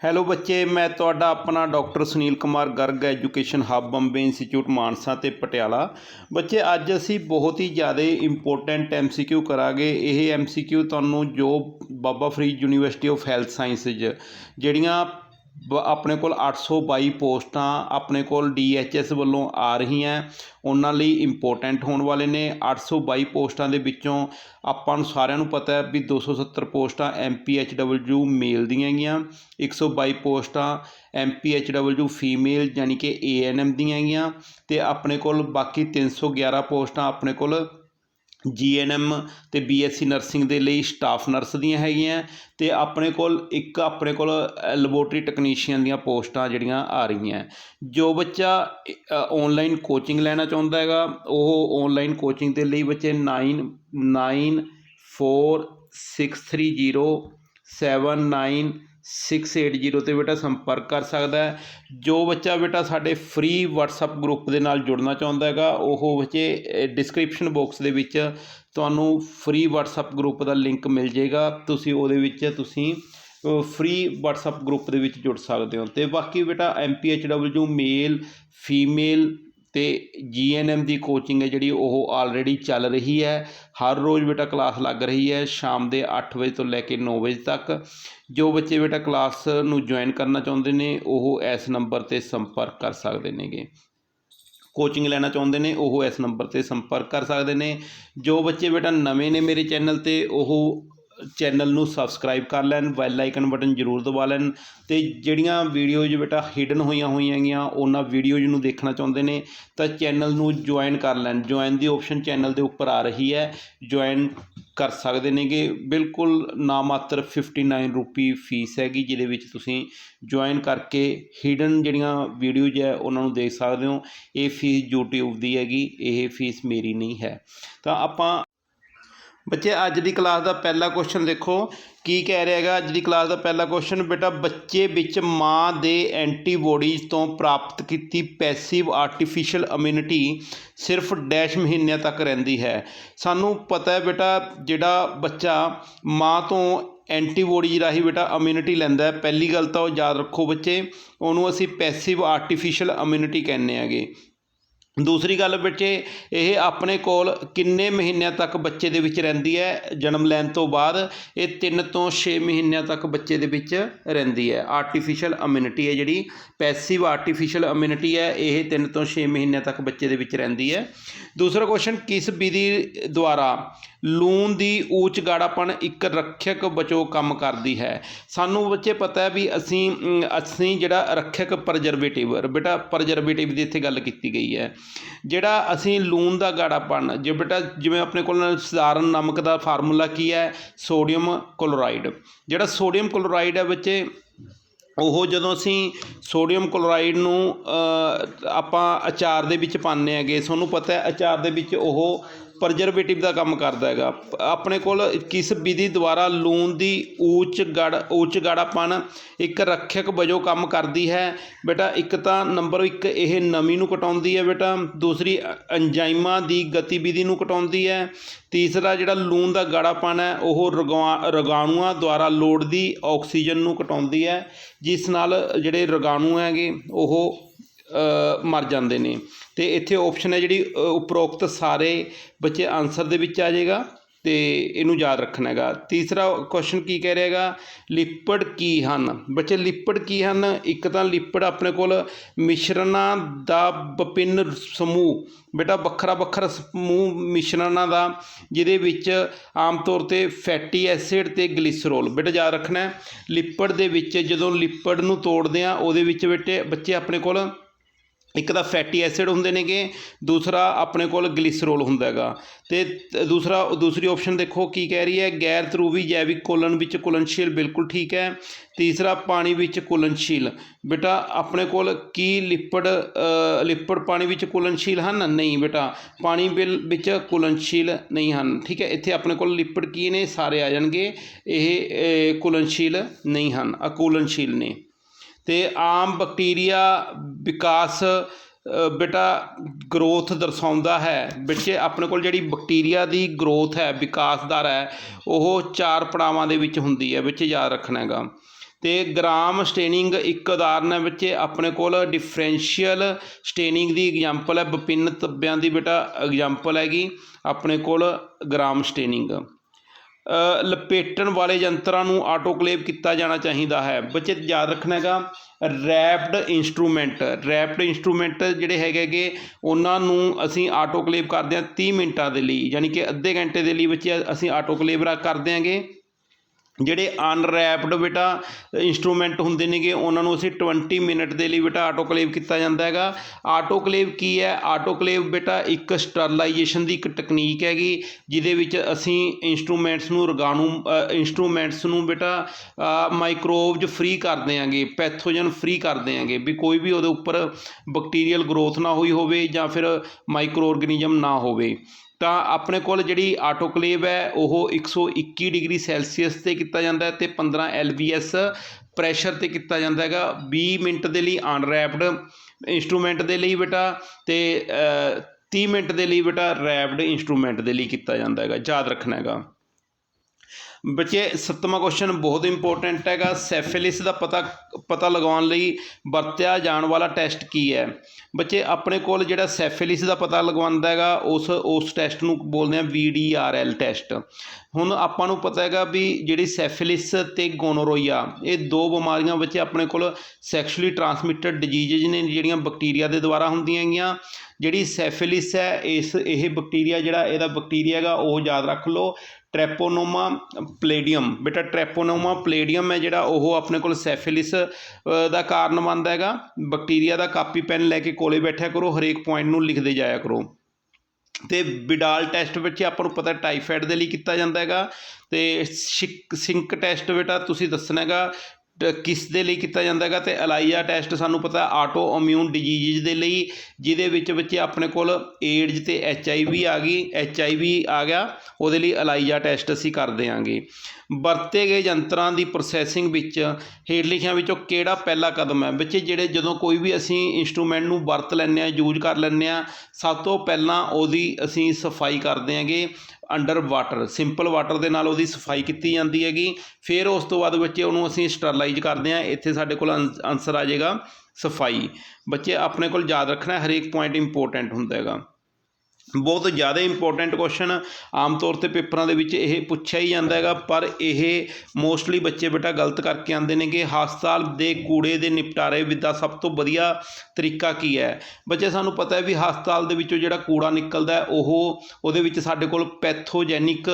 Hello ਬੱਚੇ, ਮੈਂ ਤੁਹਾਡਾ ਆਪਣਾ doctor Sunil Kumar Garg, education hub, Bombay institute, Mansa ਤੇ ਪਟਿਆਲਾ। ਬੱਚੇ, ਅੱਜ ਅਸੀਂ ਬਹੁਤ ਹੀ ਜ਼ਿਆਦਾ ਇੰਪੋਰਟੈਂਟ ਐਮਸੀਕਿਊ ਕਰਾਂਗੇ। ਇਹ ਐਮਸੀਕਿਊ ਤੁਹਾਨੂੰ ਜੋ Baba Farid university of health sciences, ਜਿਹੜੀਆਂ ਆਪਣੇ ਕੋਲ 822 ਪੋਸਟਾਂ ਆਪਣੇ ਕੋਲ ਡੀਐਚਐਸ ਵੱਲੋਂ ਆ ਰਹੀਆਂ। ਉਹਨਾਂ ਲਈ ਇੰਪੋਰਟੈਂਟ ਹੋਣ ਵਾਲੇ ਨੇ। 822 ਪੋਸਟਾਂ ਦੇ ਵਿੱਚੋਂ ਆਪਾਂ ਨੂੰ ਸਾਰਿਆਂ ਨੂੰ ਪਤਾ ਹੈ ਵੀ 270 ਪੋਸਟਾਂ ਐਮਪੀਐਚਡਬਲਯੂ ਮੇਲ ਦੀਆਂ ਹੈਗੀਆਂ 122 ਪੋਸਟਾਂ ਐਮਪੀਐਚਡਬਲਯੂ ਫੀਮੇਲ ਯਾਨੀ ਕਿ ਏਐਨਐਮ ਦੀਆਂ ਹੈਗੀਆਂ ਅਤੇ ਆਪਣੇ ਕੋਲ ਬਾਕੀ 311 ਪੋਸਟਾਂ ਆਪਣੇ ਕੋਲ ਜੀ ਐੱਨ ਐੱਮ ਅਤੇ ਬੀ ਐੱਸ ਸੀ ਨਰਸਿੰਗ ਦੇ ਲਈ ਸਟਾਫ ਨਰਸ ਦੀਆਂ ਹੈਗੀਆਂ ਅਤੇ ਆਪਣੇ ਕੋਲ ਇੱਕ ਆਪਣੇ ਕੋਲ ਲੈਬੋਰਟਰੀ ਟੈਕਨੀਸ਼ੀਅਨ ਦੀਆਂ ਪੋਸਟਾਂ ਜਿਹੜੀਆਂ ਆ ਰਹੀਆਂ। ਜੋ ਬੱਚਾ ਔਨਲਾਈਨ ਕੋਚਿੰਗ ਲੈਣਾ ਚਾਹੁੰਦਾ ਹੈਗਾ, ਉਹ ਔਨਲਾਈਨ ਕੋਚਿੰਗ ਦੇ ਲਈ ਬੱਚੇ nine nine four six three zero seven nine 9946307960 ਤੇ ਬੇਟਾ ਸੰਪਰਕ ਕਰ ਸਕਦਾ ਹੈ। ਜੋ ਬੱਚਾ ਬੇਟਾ ਸਾਡੇ ਫ੍ਰੀ WhatsApp ਗਰੁੱਪ ਦੇ ਨਾਲ ਜੁੜਨਾ ਚਾਹੁੰਦਾ ਹੈਗਾ, ਉਹ ਬੱਚੇ ਡਿਸਕ੍ਰਿਪਸ਼ਨ ਬਾਕਸ ਦੇ ਵਿੱਚ ਤੁਹਾਨੂੰ ਫ੍ਰੀ WhatsApp ਗਰੁੱਪ ਦਾ ਲਿੰਕ ਮਿਲ ਜਾਏਗਾ। ਤੁਸੀਂ ਉਹਦੇ ਵਿੱਚ ਤੁਸੀਂ ਫ੍ਰੀ WhatsApp ਗਰੁੱਪ ਦੇ ਵਿੱਚ ਜੁੜ ਸਕਦੇ ਹੋ। ਤੇ ਬਾਕੀ ਬੇਟਾ MPHW ਮੇਲ ਫੀਮੇਲ ਅਤੇ ਜੀ ਤੇ ਜੀਐਨਐਮ ਦੀ ਕੋਚਿੰਗ ਹੈ ਜਿਹੜੀ ਉਹ ਆਲਰੇਡੀ ਚੱਲ ਰਹੀ ਹੈ। ਹਰ ਰੋਜ਼ ਬੇਟਾ ਕਲਾਸ ਲੱਗ ਰਹੀ ਹੈ ਸ਼ਾਮ ਦੇ ਅੱਠ ਵਜੇ ਤੋਂ ਲੈ ਕੇ ਨੌ ਵਜੇ ਤੱਕ। ਜੋ ਬੱਚੇ ਬੇਟਾ ਕਲਾਸ ਨੂੰ ਜੁਆਇਨ ਕਰਨਾ ਚਾਹੁੰਦੇ ਨੇ, ਉਹ ਇਸ ਨੰਬਰ ਤੇ ਸੰਪਰਕ ਕਰ ਸਕਦੇ ਨੇਗੇ। ਕੋਚਿੰਗ ਲੈਣਾ ਚਾਹੁੰਦੇ ਨੇ, ਉਹ ਇਸ ਨੰਬਰ ਤੇ ਸੰਪਰਕ ਕਰ ਸਕਦੇ ਨੇ। ਜੋ ਬੱਚੇ ਬੇਟਾ ਨਵੇਂ ਨੇ ਮੇਰੇ ਚੈਨਲ ਤੇ, ਉਹ ਚੈਨਲ ਨੂੰ ਸਬਸਕ੍ਰਾਈਬ ਕਰ ਲੈਣ, ਬੈਲ ਆਈਕਨ ਬਟਨ ਜ਼ਰੂਰ ਦਬਾ ਲੈਣ ਤੇ ਜਿਹੜੀਆਂ ਵੀਡੀਓਜ਼ ਬੇਟਾ ਹਿਡਨ ਹੋਈਆਂ ਹੋਈਆਂ ਹੈਗੀਆਂ ਉਹਨਾਂ ਵੀਡੀਓਜ਼ ਨੂੰ ਦੇਖਣਾ ਚਾਹੁੰਦੇ ਨੇ, ਤਾਂ ਚੈਨਲ ਨੂੰ ਜੁਆਇਨ ਕਰ ਲੈਣ। ਜੁਆਇਨ ਦੀ ਆਪਸ਼ਨ ਚੈਨਲ ਦੇ ਉੱਪਰ ਆ ਰਹੀ ਹੈ। ਜੁਆਇਨ ਕਰ ਸਕਦੇ ਨੇਗੇ। ਬਿਲਕੁਲ ਨਾ ਨਾਮਾਤਰ 59 ਰੁਪੀ ਫੀਸ ਹੈਗੀ, ਜਿਹਦੇ ਵਿੱਚ ਤੁਸੀਂ ਜੁਆਇਨ ਕਰਕੇ ਹਿਡਨ ਜਿਹੜੀਆਂ ਵੀਡੀਓਜ਼ ਹੈ, ਉਹਨਾਂ ਨੂੰ ਦੇਖ ਸਕਦੇ ਹੋ। ਇਹ ਫੀਸ YouTube ਦੀ ਹੈਗੀ, ਇਹ ਫੀਸ ਮੇਰੀ ਨਹੀਂ ਹੈ। ਤਾਂ ਆਪਾਂ ਬੱਚੇ, ਅੱਜ ਦੀ ਕਲਾਸ ਦਾ ਪਹਿਲਾ ਕੁਐਸਚਨ ਦੇਖੋ। ਕੀ ਕਹਿ ਰਿਹਾ ਹੈਗਾ? ਅੱਜ ਦੀ ਕਲਾਸ ਦਾ ਪਹਿਲਾ ਕੁਐਸਚਨ ਬੇਟਾ, ਬੱਚੇ ਵਿੱਚ ਮਾਂ ਦੇ ਐਂਟੀਬੋਡੀਜ਼ ਤੋਂ ਪ੍ਰਾਪਤ ਕੀਤੀ ਪੈਸਿਵ ਆਰਟੀਫੀਸ਼ੀਅਲ ਇਮਿਊਨਿਟੀ ਸਿਰਫ ਡੈਸ਼ ਮਹੀਨਿਆਂ ਤੱਕ ਰਹਿੰਦੀ ਹੈ। ਸਾਨੂੰ ਪਤਾ ਹੈ ਬੇਟਾ, ਜਿਹੜਾ ਬੱਚਾ ਮਾਂ ਤੋਂ ਐਂਟੀਬੋਡੀਜ਼ ਰਾਹੀਂ ਬੇਟਾ ਇਮਿਊਨਿਟੀ ਲੈਂਦਾ ਹੈ। ਪਹਿਲੀ ਗੱਲ ਤਾਂ ਉਹ ਯਾਦ ਰੱਖੋ ਬੱਚੇ, ਉਹਨੂੰ ਅਸੀਂ ਪੈਸਿਵ ਆਰਟੀਫੀਸ਼ੀਅਲ ਇਮਿਊਨਿਟੀ ਕਹਿੰਦੇ ਹੈਗੇ। ਦੂਸਰੀ ਗੱਲ ਬੱਚੇ, ਇਹ ਆਪਣੇ ਕੋਲ ਕਿੰਨੇ ਮਹੀਨਿਆਂ ਤੱਕ ਬੱਚੇ ਦੇ ਵਿੱਚ ਰਹਿੰਦੀ ਹੈ? ਜਨਮ ਲੈਣ ਤੋਂ ਬਾਅਦ ਇਹ 3 ਤੋਂ 6 ਮਹੀਨਿਆਂ ਤੱਕ ਬੱਚੇ ਦੇ ਵਿੱਚ ਰਹਿੰਦੀ ਹੈ। ਆਰਟੀਫੀਸ਼ੀਅਲ ਇਮਿਊਨਿਟੀ ਹੈ ਜਿਹੜੀ ਪੈਸਿਵ ਆਰਟੀਫੀਸ਼ੀਅਲ ਇਮਿਊਨਿਟੀ ਹੈ, ਇਹ 3 ਤੋਂ 6 ਮਹੀਨਿਆਂ ਤੱਕ ਬੱਚੇ ਦੇ ਵਿੱਚ ਰਹਿੰਦੀ ਹੈ। ਦੂਸਰਾ ਕੁਐਸਚਨ ਕਿਸ ਵਿਧੀ ਦੁਆਰਾ ਲੂਣ ਦੀ ਊਚ ਗਾੜਾਪਣ ਇੱਕ ਰੱਖਿਅਕ ਬਚੋ ਕੰਮ ਕਰਦੀ ਹੈ। ਸਾਨੂੰ ਬੱਚੇ ਪਤਾ ਹੈ ਵੀ ਅਸੀਂ ਅਸੀਂ ਜਿਹੜਾ ਰੱਖਿਅਕ ਪ੍ਰਜਰਵੇਟਿਵ ਬੇਟਾ ਪ੍ਰਜਰਵੇਟਿਵ ਦੀ ਇੱਥੇ ਗੱਲ ਕੀਤੀ ਗਈ ਹੈ। ਜਿਹੜਾ ਅਸੀਂ ਲੂਣ ਦਾ ਗਾੜਾਪਣ ਜੇ ਬੇਟਾ ਜਿਵੇਂ ਆਪਣੇ ਕੋਲ ਸਧਾਰਨ ਨਮਕ ਦਾ ਫਾਰਮੂਲਾ ਕੀ ਹੈ? Sodium chloride. ਜਿਹੜਾ ਸੋਡੀਅਮ ਕਲੋਰਾਈਡ ਹੈ ਬੱਚੇ, ਉਹ ਜਦੋਂ ਅਸੀਂ ਸੋਡੀਅਮ ਕਲੋਰਾਈਡ ਨੂੰ ਆਪਾਂ ਅਚਾਰ ਦੇ ਵਿੱਚ ਪਾਉਂਦੇ ਹੈਗੇ, ਤੁਹਾਨੂੰ ਪਤਾ ਹੈ ਅਚਾਰ ਦੇ ਵਿੱਚ ਉਹ ਪ੍ਰਜਰਵੇਟਿਵ ਦਾ ਕੰਮ ਕਰਦਾ ਹੈਗਾ। ਆਪਣੇ ਕੋਲ ਕਿਸ ਵਿਧੀ ਦੁਆਰਾ ਲੂਣ ਦੀ ਉੱਚ ਗੜ ਉੱਚ ਗਾੜਾਪਣ ਇੱਕ ਰੱਖਿਅਕ ਵਜੋਂ ਕੰਮ ਕਰਦੀ ਹੈ? ਬੇਟਾ, ਇੱਕ ਤਾਂ ਨੰਬਰ ਇੱਕ ਇਹ ਨਮੀ ਨੂੰ ਘਟਾਉਂਦੀ ਹੈ ਬੇਟਾ, ਦੂਸਰੀ ਅ- ਦੀ ਗਤੀਵਿਧੀ ਨੂੰ ਘਟਾਉਂਦੀ ਹੈ, ਤੀਸਰਾ ਜਿਹੜਾ ਲੂਣ ਦਾ ਗਾੜਾਪਣ ਹੈ, ਉਹ ਰਗਵਾ- ਰੋਗਾਣੂਆਂ ਦੁਆਰਾ ਲੋੜਦੀ ਆਕਸੀਜਨ ਨੂੰ ਘਟਾਉਂਦੀ ਹੈ, ਜਿਸ ਨਾਲ ਜਿਹੜੇ ਰੋਗਾਣੂ ਹੈਗੇ, ਉਹ ਮਰ ਜਾਂਦੇ ਨੇ। ਤੇ ਇੱਥੇ ਆਪਸ਼ਨ ਹੈ ਜਿਹੜੀ ਉਪਰੋਕਤ ਸਾਰੇ ਬੱਚੇ ਆਨਸਰ ਦੇ ਵਿੱਚ ਆ ਜਾਏਗਾ ਤੇ ਇਹਨੂੰ ਯਾਦ ਰੱਖਣਾ ਹੈਗਾ। ਤੀਸਰਾ ਕੁਐਸਚਨ ਕੀ ਕਹਿ ਰਿਹਾ ਹੈਗਾ? ਲਿਪਿਡ ਕੀ ਹਨ? ਬੱਚੇ, ਲਿਪੜ ਕੀ ਹਨ? ਇੱਕ ਤਾਂ ਲਿਪੜ ਆਪਣੇ ਕੋਲ ਮਿਸ਼ਰਣਾਂ ਦਾ ਵਿਭਿੰਨ ਸਮੂਹ, ਬੇਟਾ ਵੱਖਰਾ ਵੱਖਰਾ ਸਮੂਹ ਮਿਸ਼ਰਣਾਂ ਦਾ, ਜਿਹਦੇ ਵਿੱਚ ਆਮ ਤੌਰ ਤੇ ਫੈਟੀ ਐਸਿਡ ਤੇ ਗਲਿਸਰੋਲ ਬੇਟਾ ਯਾਦ ਰੱਖਣਾ ਲਿਪੜ ਦੇ ਵਿੱਚ ਜਦੋਂ ਲਿਪੜ ਨੂੰ ਤੋੜਦੇ ਆ ਉਹਦੇ ਵਿੱਚ ਬੇਟੇ, ਬੱਚੇ ਆਪਣੇ ਕੋਲ ਇੱਕ ਤਾਂ ਫੈਟੀ ਐਸਿਡ ਹੁੰਦੇ ਨੇਗੇ, ਦੂਸਰਾ ਆਪਣੇ ਕੋਲ ਗਲਿਸਰੋਲ ਹੁੰਦਾ ਹੈਗਾ। ਤੇ ਦੂਸਰਾ, ਦੂਸਰੀ ਆਪਸ਼ਨ ਦੇਖੋ ਕੀ ਕਹਿ ਰਹੀ ਹੈ, ਗੈਰ ਧਰੂਵੀ ਜੈਵਿਕ ਕੋਲਨ ਵਿੱਚ ਕੁਲਨਸ਼ੀਲ ਬਿਲਕੁਲ ਠੀਕ ਹੈ। ਤੀਸਰਾ, ਪਾਣੀ ਵਿੱਚ ਕੁਲਨਸ਼ੀਲ ਬੇਟਾ, ਆਪਣੇ ਕੋਲ ਕੀ ਲਿਪੜ ਲਿਪੜ ਪਾਣੀ ਵਿੱਚ ਕੁਲਨਸ਼ੀਲ ਹਨ? ਨਹੀਂ ਬੇਟਾ, ਪਾਣੀ ਬਿਲ, ਵਿੱਚ ਕੁਲਨਸ਼ੀਲ ਨਹੀਂ ਹਨ। ਠੀਕ ਹੈ, ਇੱਥੇ ਆਪਣੇ ਕੋਲ ਲਿਪੜ ਕੀ ਨੇ? ਸਾਰੇ ਆ ਜਾਣਗੇ। ਇਹ ਕੁਲਨਸ਼ੀਲ ਨਹੀਂ ਹਨ ਅਕੁਲਨਸ਼ੀਲ ਨੇ। ਤੇ ਆਮ ਬੈਕਟੀਰੀਆ ਵਿਕਾਸ ਬੇਟਾ ਗਰੋਥ ਦਰਸਾਉਂਦਾ ਹੈ। ਬੱਚੇ ਆਪਣੇ ਕੋਲ ਜਿਹੜੀ ਬੈਕਟੀਰੀਆ ਦੀ ਗਰੋਥ ਹੈ, ਵਿਕਾਸ ਦਰ ਹੈ, ਉਹ ਚਾਰ ਪੜਾਵਾਂ ਦੇ ਵਿੱਚ ਹੁੰਦੀ ਹੈ ਵਿੱਚ ਯਾਦ ਰੱਖਣਾ ਹੈਗਾ। ਤੇ ਗ੍ਰਾਮ ਸਟੇਨਿੰਗ ਇੱਕ ਉਦਾਹਰਨ ਹੈ, ਬੱਚੇ ਆਪਣੇ ਕੋਲ ਡਿਫਰੈਂਸ਼ੀਅਲ ਸਟੇਨਿੰਗ ਦੀ ਐਗਜ਼ਾਮਪਲ ਹੈ, ਵਿਭਿੰਨ ਤੱਬਿਆਂ ਦੀ ਬੇਟਾ ਐਗਜ਼ਾਮਪਲ ਹੈਗੀ, ਆਪਣੇ ਕੋਲ ਗ੍ਰਾਮ ਸਟੇਨਿੰਗ। ਲਪੇਟਣ ਵਾਲੇ ਯੰਤਰਾਂ ਨੂੰ ਆਟੋਕਲੇਵ ਕੀਤਾ ਜਾਣਾ ਚਾਹੀਦਾ ਹੈ। ਬੱਚੇ, ਯਾਦ ਰੱਖਣਾ ਹੈਗਾ ਰੈਪਡ ਇਨਸਟਰੂਮੈਂਟ ਰੈਪਡ ਇਨਸਟਰੂਮੈਂਟ ਜਿਹੜੇ ਹੈਗੇ ਗੇ, ਉਹਨਾਂ ਨੂੰ ਅਸੀਂ ਆਟੋਕਲੇਵ ਕਰਦੇ ਹਾਂ 30 ਮਿੰਟਾਂ ਦੇ ਲਈ, ਯਾਨੀ ਕਿ ਅੱਧੇ ਘੰਟੇ ਦੇ ਲਈ ਬੱਚੇ, ਅਸੀਂ ਆਟੋਕਲੇਵ ਰਾ ਕਰ ਦਿਆਂਗੇ ਜਿਹੜੇ ਅਨਰੈਪਡ ਬੇਟਾ ਇੰਸਟਰੂਮੈਂਟ ਹੁੰਦੇ ਨੇਗੇ, ਉਹਨਾਂ ਨੂੰ ਅਸੀਂ 20 ਮਿੰਟ ਦੇ ਲਈ ਬੇਟਾ ਆਟੋਕਲੇਵ ਕੀਤਾ ਜਾਂਦਾ ਹੈਗਾ। ਆਟੋਕਲੇਵ ਕੀ ਹੈ? ਆਟੋਕਲੇਵ ਬੇਟਾ ਇੱਕ ਸਟਰਲਾਈਜੇਸ਼ਨ ਦੀ ਇੱਕ ਟੈਕਨੀਕ ਹੈਗੀ, ਜਿਹਦੇ ਵਿੱਚ ਅਸੀਂ ਇੰਸਟਰੂਮੈਂਟਸ ਨੂੰ ਰਗਾਣੂ ਇੰਸਟਰੂਮੈਂਟਸ ਨੂੰ ਬੇਟਾ ਮਾਈਕਰੋਬਜ ਫ੍ਰੀ ਕਰ ਦਿਆਂਗੇ ਪੈਥੋਜਨ ਫ੍ਰੀ ਕਰ ਦਿਆਂਗੇ, ਵੀ ਕੋਈ ਵੀ ਉਹਦੇ ਉੱਪਰ ਬੈਕਟੀਰੀਅਲ ਗਰੋਥ ਨਾ ਹੋਈ ਹੋਵੇ ਜਾਂ ਫਿਰ ਮਾਈਕਰੋ ਆਰਗੇਨਿਜ਼ਮ ਨਾ ਹੋਵੇ। ਤਾਂ ਆਪਣੇ ਕੋਲ ਜਿਹੜੀ ਆਟੋਕਲੇਵ ਹੈ ਉਹ 121 ਡਿਗਰੀ ਸੈਲਸੀਅਸ ਤੇ ਕੀਤਾ ਜਾਂਦਾ ਹੈ ਤੇ 15 ਐਲਵੀਐਸ ਪ੍ਰੈਸ਼ਰ ਤੇ ਕੀਤਾ ਜਾਂਦਾ ਹੈਗਾ। 20 ਮਿੰਟ ਦੇ ਲਈ ਅਨਰੈਪਡ ਇਨਸਟਰੂਮੈਂਟ ਦੇ ਲਈ ਬੇਟਾ ਤੇ ਅ, 30 ਮਿੰਟ ਦੇ ਲਈ ਬੇਟਾ ਰੈਪਡ ਇਨਸਟਰੂਮੈਂਟ ਦੇ ਲਈ ਕੀਤਾ ਜਾਂਦਾ ਹੈਗਾ ਯਾਦ ਰੱਖਣਾ ਹੈਗਾ। ਬੱਚੇ, ਸੱਤਵਾਂ ਕੁਐਸਚਨ ਬਹੁਤ ਇੰਪੋਰਟੈਂਟ ਹੈਗਾ। ਸੈਫਿਲਿਸ ਦਾ ਪਤਾ ਪਤਾ ਲਗਾਉਣ ਲਈ ਵਰਤਿਆ ਜਾਣ ਵਾਲਾ ਟੈਸਟ ਕੀ ਹੈ? ਬੱਚੇ, ਆਪਣੇ ਕੋਲ ਜਿਹੜਾ ਸੈਫਿਲਿਸ ਦਾ ਪਤਾ ਲਗਵਾਉਂਦਾ ਹੈਗਾ, ਉਸ ਉਸ ਟੈਸਟ ਨੂੰ ਬੋਲਦੇ ਆ VDRL ਟੈਸਟ ਹੁਣ ਆਪਾਂ ਨੂੰ ਪਤਾ ਹੈਗਾ ਵੀ ਜਿਹੜੀ ਸੈਫਿਲਿਸ ਤੇ ਗੋਨੋਰੋਈਆ ਇਹ ਦੋ ਬਿਮਾਰੀਆਂ ਬੱਚੇ ਆਪਣੇ ਕੋਲ ਸੈਕਸ਼ੂਅਲੀ ਟਰਾਂਸਮਿਟਡ ਡਿਜ਼ੀਜ਼ਜ਼ ਨੇ, ਜਿਹੜੀਆਂ ਬੈਕਟੀਰੀਆ ਦੇ ਦੁਆਰਾ ਹੁੰਦੀਆਂ ਹੈਗੀਆਂ। ਜਿਹੜੀ ਸੈਫਿਲਿਸ ਹੈ, ਇਸ, ਇਹ ਬੈਕਟੀਰੀਆ ਜਿਹੜਾ, ਇਹਦਾ ਬੈਕਟੀਰੀਆ ਹੈਗਾ, ਉਹ ਯਾਦ ਰੱਖ ਲਓ। ਟ੍ਰੈਪੋਨੋਮਾ ਪਲੇਡੀਅਮ। ਬੇਟਾ, ਟ੍ਰੈਪੋਨੋਮਾ ਪਲੇਡੀਅਮ ਹੈ ਜਿਹੜਾ, ਉਹ ਆਪਣੇ ਕੋਲ ਸੈਫਿਲਿਸ ਦਾ ਕਾਰਨ ਬਣਦਾ ਹੈਗਾ। ਬੈਕਟੀਰੀਆ ਦਾ ਕਾਪੀ ਪੈਨ ਲੈ ਕੇ ਕੋਲੇ ਬੈਠਿਆ ਕਰੋ, ਹਰੇਕ ਪੁਆਇੰਟ ਨੂੰ ਲਿਖਦੇ ਜਾਇਆ ਕਰੋ। ਤੇ ਬਿਡਾਲ ਟੈਸਟ ਵਿੱਚ ਆਪਾਂ ਨੂੰ ਪਤਾ ਟਾਈਫਾਇਡ ਦੇ ਲਈ ਕੀਤਾ ਜਾਂਦਾ ਹੈਗਾ। ਤੇ ਸ਼ਿਕ, ਸਿੰਕ ਟੈਸਟ ਬੇਟਾ, ਤੁਸੀਂ ਦੱਸਣਾ ਹੈਗਾ ਕਿਸ ਦੇ ਲਈ ਕੀਤਾ ਜਾਂਦਾ ਹੈਗਾ ਤੇ ਅਲਾਈਆ ਟੈਸਟ ਸਾਨੂੰ ਪਤਾ ਆਟੋ ਇਮਿਊਨ ਡਿਜ਼ੀਜ਼ ਦੇ ਲਈ, ਜਿਹਦੇ ਵਿੱਚ ਬੱਚੇ ਆਪਣੇ ਕੋਲ ਏਡਜ਼ ਤੇ ਐਚ ਆਈ ਵੀ ਆ ਗਈ, ਐਚ ਆਈ ਵੀ ਆ ਗਿਆ, ਉਹਦੇ ਲਈ ਅਲਾਈਆ ਟੈਸਟ ਅਸੀਂ ਕਰ ਦਿਆਂਗੇ। ਵਰਤੇ ਗਏ ਯੰਤਰਾਂ ਦੀ ਪ੍ਰੋਸੈਸਿੰਗ ਵਿੱਚ, ਹੇਠ ਲਿਖਿਆਂ ਵਿੱਚੋਂ ਕਿਹੜਾ ਪਹਿਲਾ ਕਦਮ ਹੈ? ਬੱਚੇ ਜਿਹੜੇ ਜਦੋਂ ਕੋਈ ਵੀ ਅਸੀਂ ਇੰਸਟਰੂਮੈਂਟ ਨੂੰ ਵਰਤ ਲੈਂਦੇ ਹਾਂ ਯੂਜ਼ ਕਰ ਲੈਂਦੇ ਹਾਂ, ਸਭ ਤੋਂ ਪਹਿਲਾਂ ਉਹਦੀ ਅਸੀਂ ਸਫ਼ਾਈ ਕਰਦੇ ਹੈਗੇ ਅੰਡਰ ਵਾਟਰ ਸਿੰਪਲ ਵਾਟਰ ਦੇ ਨਾਲ ਉਹਦੀ ਸਫ਼ਾਈ ਕੀਤੀ ਜਾਂਦੀ ਹੈਗੀ। ਫਿਰ ਉਸ ਤੋਂ ਬਾਅਦ ਬੱਚੇ ਉਹਨੂੰ ਅਸੀਂ ਸਟਰਲਾਈਜ਼ ਕਰਦੇ ਹਾਂ, ਇੱਥੇ ਸਾਡੇ ਕੋਲ ਆਨਸਰ ਆ ਜਾਏਗਾ ਸਫ਼ਾਈ। ਬੱਚੇ ਆਪਣੇ ਕੋਲ ਯਾਦ ਰੱਖਣਾ ਹਰੇਕ ਪੁਆਇੰਟ ਇੰਪੋਰਟੈਂਟ ਹੁੰਦਾ ਹੈਗਾ। ਬਹੁਤ ਜ਼ਿਆਦਾ ਇੰਪੋਰਟੈਂਟ ਕੁਐਸਚਨ ਆਮ ਤੌਰ ਤੇ ਪੇਪਰਾਂ ਦੇ ਵਿੱਚ ਇਹ ਪੁੱਛਿਆ ਹੀ ਜਾਂਦਾ ਹੈਗਾ, ਪਰ ਇਹ ਮੋਸਟਲੀ ਬੱਚੇ ਬੇਟਾ ਗਲਤ ਕਰਕੇ ਆਉਂਦੇ ਨੇ ਕਿ ਹਸਪਤਾਲ ਦੇ ਕੂੜੇ ਦੇ ਨਿਪਟਾਰੇ ਦਾ ਸਭ ਤੋਂ ਵਧੀਆ ਤਰੀਕਾ ਕੀ ਹੈ? ਬੱਚੇ, ਸਾਨੂੰ ਪਤਾ ਹੈ ਵੀ ਹਸਪਤਾਲ ਦੇ ਵਿੱਚੋਂ ਜਿਹੜਾ ਕੂੜਾ ਨਿਕਲਦਾ ਹੈ, ਉਹ ਉਹਦੇ ਵਿੱਚ ਸਾਡੇ ਕੋਲ ਪੈਥੋਜੈਨਿਕ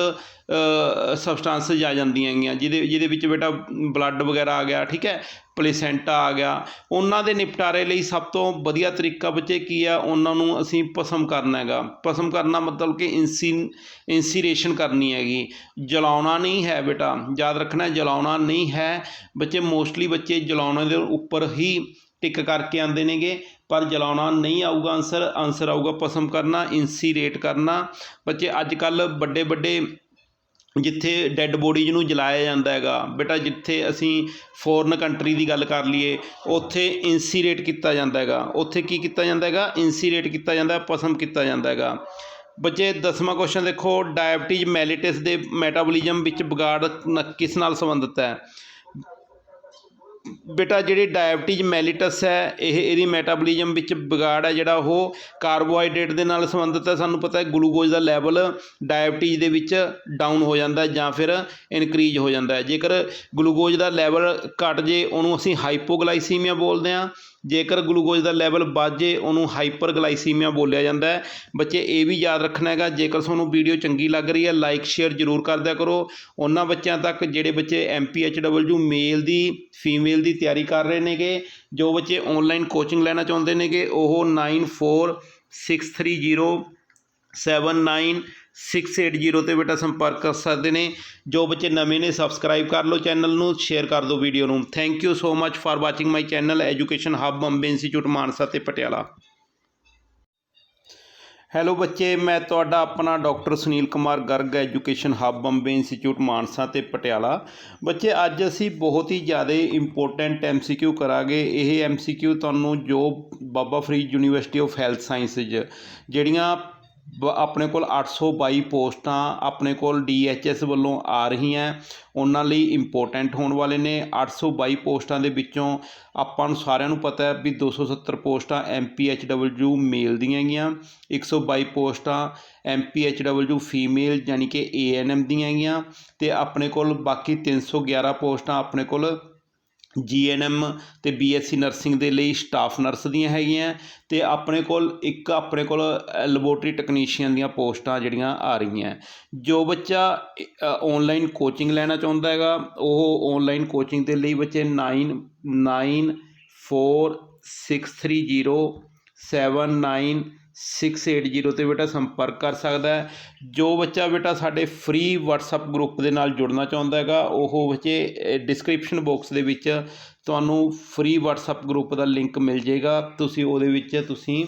ਸਬਸਟਾਂਸਿਸ ਆ ਜਾਂਦੀਆਂ ਹੈਗੀਆਂ, ਜਿਹਦੇ ਜਿਹਦੇ ਵਿੱਚ ਬੇਟਾ ਬਲੱਡ ਵਗੈਰਾ ਆ ਗਿਆ, ਠੀਕ ਹੈ ਪਲੇਸੈਂਟਾ ਆ ਗਿਆ, ਉਹਨਾਂ ਦੇ ਨਿਪਟਾਰੇ ਲਈ ਸਭ ਤੋਂ ਵਧੀਆ ਤਰੀਕਾ ਬੱਚੇ ਕੀ ਆ, ਉਹਨਾਂ ਨੂੰ ਅਸੀਂ ਭਸਮ ਕਰਨਾ ਹੈਗਾ। ਭਸਮ ਕਰਨਾ ਮਤਲਬ ਕਿ ਇਨਸੀ, ਇਨਸੀਰੇਸ਼ਨ ਕਰਨੀ ਹੈਗੀ। ਜਲਾਉਣਾ ਨਹੀਂ ਹੈ ਬੇਟਾ, ਯਾਦ ਰੱਖਣਾ ਜਲਾਉਣਾ ਨਹੀਂ ਹੈ। ਬੱਚੇ ਮੋਸਟਲੀ ਬੱਚੇ ਜਲਾਉਣੇ ਦੇ ਉੱਪਰ ਹੀ ਟਿਕ ਕਰਕੇ ਆਉਂਦੇ ਨੇਗੇ, ਪਰ ਜਲਾਉਣਾ ਨਹੀਂ ਆਊਗਾ ਆਨਸਰ ਆਨਸਰ ਆਊਗਾ ਭਸਮ ਕਰਨਾ ਇਨਸੀਰੇਟ ਕਰਨਾ। ਬੱਚੇ ਅੱਜ ਕੱਲ ਵੱਡੇ ਵੱਡੇ ਜਿੱਥੇ ਡੈੱਡ ਬੋਡੀਜ਼ ਨੂੰ ਜਲਾਇਆ ਜਾਂਦਾ ਹੈਗਾ ਬੇਟਾ ਜਿੱਥੇ ਅਸੀਂ ਫੋਰਨ ਕੰਟਰੀ ਦੀ ਗੱਲ ਕਰ ਲਈਏ ਉੱਥੇ ਇਨਸੀਰੇਟ ਕੀਤਾ ਜਾਂਦਾ ਹੈਗਾ। ਉੱਥੇ ਕੀ ਕੀਤਾ ਜਾਂਦਾ ਹੈਗਾ? ਇਨਸੀਰੇਟ ਕੀਤਾ ਜਾਂਦਾ ਹੈ, ਭਸਮ ਕੀਤਾ ਜਾਂਦਾ ਹੈਗਾ। ਬੱਚੇ ਦਸਵਾਂ ਕੁਐਸਚਨ ਦੇਖੋ ਡਾਇਬਟੀਜ਼ ਮੈਲਿਟਸ ਦੇ ਮੈਟਾਬੋਲਿਜ਼ਮ ਵਿੱਚ ਵਿਗਾੜ ਨ- ਕਿਸ ਨਾਲ ਸੰਬੰਧਿਤ ਹੈ? ਬੇਟਾ ਜਿਹੜੀ ਡਾਇਬਟੀਜ਼ ਮੈਲਿਟਸ ਹੈ, ਇਹ ਇਹਦੀ ਮੈਟਾਬੋਲਿਜ਼ਮ ਵਿੱਚ ਵਿਗਾੜ ਹੈ ਜਿਹੜਾ ਉਹ ਕਾਰਬੋਹਾਈਡਰੇਟ ਦੇ ਨਾਲ ਸੰਬੰਧਿਤ ਹੈ। ਸਾਨੂੰ ਪਤਾ ਹੈ ਗਲੂਕੋਜ਼ ਦਾ ਲੈਵਲ ਡਾਇਬਟੀਜ਼ ਦੇ ਵਿੱਚ ਡਾਊਨ ਹੋ ਜਾਂਦਾ ਹੈ ਜਾਂ ਫਿਰ ਇਨਕਰੀਜ਼ ਹੋ ਜਾਂਦਾ ਹੈ। ਜੇਕਰ ਗਲੂਕੋਜ਼ ਦਾ ਲੈਵਲ ਘਟ ਜੇ, ਉਹਨੂੰ ਅਸੀਂ ਹਾਈਪੋਗਲਾਈਸੀਮੀਆ ਬੋਲਦੇ ਹਾਂ। ਜੇਕਰ ਗਲੂਕੋਜ਼ ਦਾ ਲੈਵਲ ਵੱਧ ਜੇ ਉਹਨੂੰ ਹਾਈਪਰਗਲਾਈਸੀਮੀਆ ਬੋਲਿਆ ਜਾਂਦਾ ਹੈ। ਬੱਚੇ, ਇਹ ਵੀ ਯਾਦ ਰੱਖਣਾ ਹੈਗਾ, ਜੇਕਰ ਤੁਹਾਨੂੰ ਵੀਡੀਓ ਚੰਗੀ ਲੱਗ ਰਹੀ ਹੈ ਲਾਈਕ ਸ਼ੇਅਰ ਜ਼ਰੂਰ ਕਰ ਦਿਆ ਕਰੋ। ਉਹਨਾਂ ਬੱਚਿਆਂ ਤੱਕ ਜਿਹੜੇ ਬੱਚੇ ਐਮਪੀਐਚਡਬਲਯੂ ਮੇਲ ਦੀ ਫੀਮੇਲ ਦੀ ਤਿਆਰੀ ਕਰ ਰਹੇ ਨੇਗੇ, ਜੋ ਬੱਚੇ ਆਨਲਾਈਨ ਕੋਚਿੰਗ ਲੈਣਾ ਚਾਹੁੰਦੇ ਨੇਗੇ, ਉਹ 9463079680 ਤੇ ਬੇਟਾ ਸੰਪਰਕ ਕਰ ਸਕਦੇ ਨੇ। ਜੋ ਬੱਚੇ ਨਵੇਂ ਨੇ ਸਬਸਕ੍ਰਾਈਬ ਕਰ ਲਓ ਚੈਨਲ ਨੂੰ ਸ਼ੇਅਰ ਕਰ ਦਿਓ ਵੀਡੀਓ ਨੂੰ। Thank you so much for watching my channel education hub Bombay institute Mansa ਤੇ ਪਟਿਆਲਾ। ਹੈਲੋ ਬੱਚੇ, ਮੈਂ ਤੁਹਾਡਾ ਆਪਣਾ doctor Sunil Kumar Garg education hub Bombay institute Mansa ਤੇ ਪਟਿਆਲਾ। ਬੱਚੇ, ਅੱਜ ਅਸੀਂ ਬਹੁਤ ਹੀ ਜ਼ਿਆਦਾ ਇੰਪੋਰਟੈਂਟ ਐਮਸੀਕਿਊ ਕਰਾਂਗੇ। ਇਹ ਐਮਸੀਕਿਊ ਤੁਹਾਨੂੰ ਜੋ Baba Farid university of health sciences, ਜਿਹੜੀਆਂ ਆਪਣੇ ਕੋਲ 822 ਪੋਸਟਾਂ ਆਪਣੇ ਕੋਲ ਡੀਐਚਐਸ ਵੱਲੋਂ ਆ ਰਹੀਆਂ। ਉਹਨਾਂ ਲਈ ਇੰਪੋਰਟੈਂਟ ਹੋਣ ਵਾਲੇ ਨੇ। 822 ਪੋਸਟਾਂ ਦੇ ਵਿੱਚੋਂ ਆਪਾਂ ਨੂੰ ਸਾਰਿਆਂ ਨੂੰ ਪਤਾ ਹੈ ਵੀ 270 ਪੋਸਟਾਂ ਐਮਪੀਐਚਡਬਲਯੂ ਮੇਲ ਦੀਆਂ ਹੈਗੀਆਂ। 122 ਪੋਸਟਾਂ ਐਮਪੀਐਚਡਬਲਯੂ ਫੀਮੇਲ ਯਾਨੀ ਕਿ ਏਐਨਐਮ ਦੀਆਂ ਹੈਗੀਆਂ ਅਤੇ ਆਪਣੇ ਕੋਲ ਬਾਕੀ 311 ਪੋਸਟਾਂ ਆਪਣੇ ਕੋਲ ਜੀਐਨਐਮ ਤੇ ਬੀਐਸਸੀ ਨਰਸਿੰਗ ਦੇ ਲਈ ਸਟਾਫ ਨਰਸ ਦੀਆਂ ਹੈਗੀਆਂ ਅਤੇ ਆਪਣੇ ਕੋਲ ਇੱਕ ਆਪਣੇ ਕੋਲ ਲੈਬੋਰਟਰੀ ਟੈਕਨੀਸ਼ੀਅਨ ਦੀਆਂ ਪੋਸਟਾਂ ਜਿਹੜੀਆਂ ਆ ਰਹੀਆਂ। ਜੋ ਬੱਚਾ ਔਨਲਾਈਨ ਕੋਚਿੰਗ ਲੈਣਾ ਚਾਹੁੰਦਾ ਹੈਗਾ, ਉਹ ਔਨਲਾਈਨ ਕੋਚਿੰਗ ਦੇ ਲਈ ਬੱਚੇ nine nine four six three zero seven nine 9946307980 ਤੇ ਬੇਟਾ ਸੰਪਰਕ ਕਰ ਸਕਦਾ ਹੈ। ਜੋ ਬੱਚਾ ਬੇਟਾ ਸਾਡੇ ਫ੍ਰੀ WhatsApp ਗਰੁੱਪ ਦੇ ਨਾਲ ਜੁੜਨਾ ਚਾਹੁੰਦਾ ਹੈਗਾ, ਉਹ ਬੱਚੇ ਡਿਸਕ੍ਰਿਪਸ਼ਨ ਬਾਕਸ ਦੇ ਵਿੱਚ ਤੁਹਾਨੂੰ ਫ੍ਰੀ WhatsApp ਗਰੁੱਪ ਦਾ ਲਿੰਕ ਮਿਲ ਜਾਏਗਾ। ਤੁਸੀਂ ਉਹਦੇ ਵਿੱਚ ਤੁਸੀਂ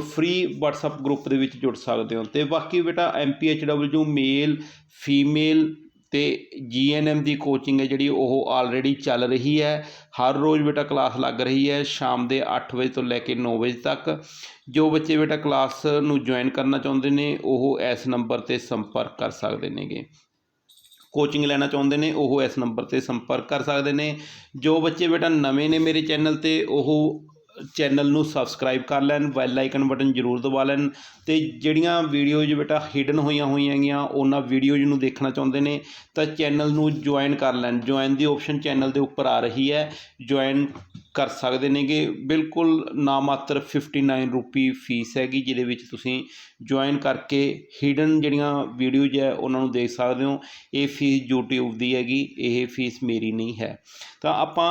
ਫ੍ਰੀ WhatsApp ਗਰੁੱਪ ਦੇ ਵਿੱਚ ਜੁੜ ਸਕਦੇ ਹੋ। ਤੇ ਬਾਕੀ ਬੇਟਾ MPHW ਮੇਲ ਫੀਮੇਲ ਤੇ ਜੀਐਨਐਮ ਦੀ ਕੋਚਿੰਗ ਹੈ ਜਿਹੜੀ ਉਹ ਆਲਰੇਡੀ ਚੱਲ ਰਹੀ ਹੈ। ਹਰ ਰੋਜ਼ ਬੇਟਾ ਕਲਾਸ ਲੱਗ ਰਹੀ ਹੈ ਸ਼ਾਮ ਦੇ 8 ਵਜੇ ਤੋਂ ਲੈ ਕੇ 9 ਵਜੇ ਤੱਕ। ਜੋ ਬੱਚੇ ਬੇਟਾ ਕਲਾਸ ਨੂੰ ਜੁਆਇਨ ਕਰਨਾ ਚਾਹੁੰਦੇ ਨੇ, ਉਹ ਇਸ ਨੰਬਰ ਤੇ ਸੰਪਰਕ ਕਰ ਸਕਦੇ ਨੇਗੇ। ਕੋਚਿੰਗ ਲੈਣਾ ਚਾਹੁੰਦੇ ਨੇ, ਉਹ ਇਸ ਨੰਬਰ ਤੇ ਸੰਪਰਕ ਕਰ ਸਕਦੇ ਨੇ। ਜੋ ਬੱਚੇ ਬੇਟਾ ਨਵੇਂ ਨੇ ਮੇਰੇ ਚੈਨਲ ਤੇ, ਉਹ ਚੈਨਲ ਨੂੰ ਸਬਸਕ੍ਰਾਈਬ ਕਰ ਲੈਣ, ਬੈਲ ਆਈਕਨ ਬਟਨ ਜ਼ਰੂਰ ਦਬਾ ਲੈਣ ਤੇ ਜਿਹੜੀਆਂ ਵੀਡੀਓਜ਼ ਬੇਟਾ ਹਿਡਨ ਹੋਈਆਂ ਹੋਈਆਂ ਹੈਗੀਆਂ, ਉਹਨਾਂ ਵੀਡੀਓਜ਼ ਨੂੰ ਦੇਖਣਾ ਚਾਹੁੰਦੇ ਨੇ, ਤਾਂ ਚੈਨਲ ਨੂੰ ਜੁਆਇਨ ਕਰ ਲੈਣ। ਜੁਆਇਨ ਦੀ ਆਪਸ਼ਨ ਚੈਨਲ ਦੇ ਉੱਪਰ ਆ ਰਹੀ ਹੈ। ਜੁਆਇਨ ਕਰ ਸਕਦੇ ਨੇਗੇ। ਬਿਲਕੁਲ ਨਾ ਨਾਮਾਤਰ 59 ਰੁਪੀ ਫੀਸ ਹੈਗੀ, ਜਿਹਦੇ ਵਿੱਚ ਤੁਸੀਂ ਜੁਆਇਨ ਕਰਕੇ ਹਿਡਨ ਜਿਹੜੀਆਂ ਵੀਡੀਓਜ਼ ਹੈ, ਉਹਨਾਂ ਨੂੰ ਦੇਖ ਸਕਦੇ ਹੋ। ਇਹ ਫੀਸ YouTube ਦੀ ਹੈਗੀ, ਇਹ ਫੀਸ ਮੇਰੀ ਨਹੀਂ ਹੈ। ਤਾਂ ਆਪਾਂ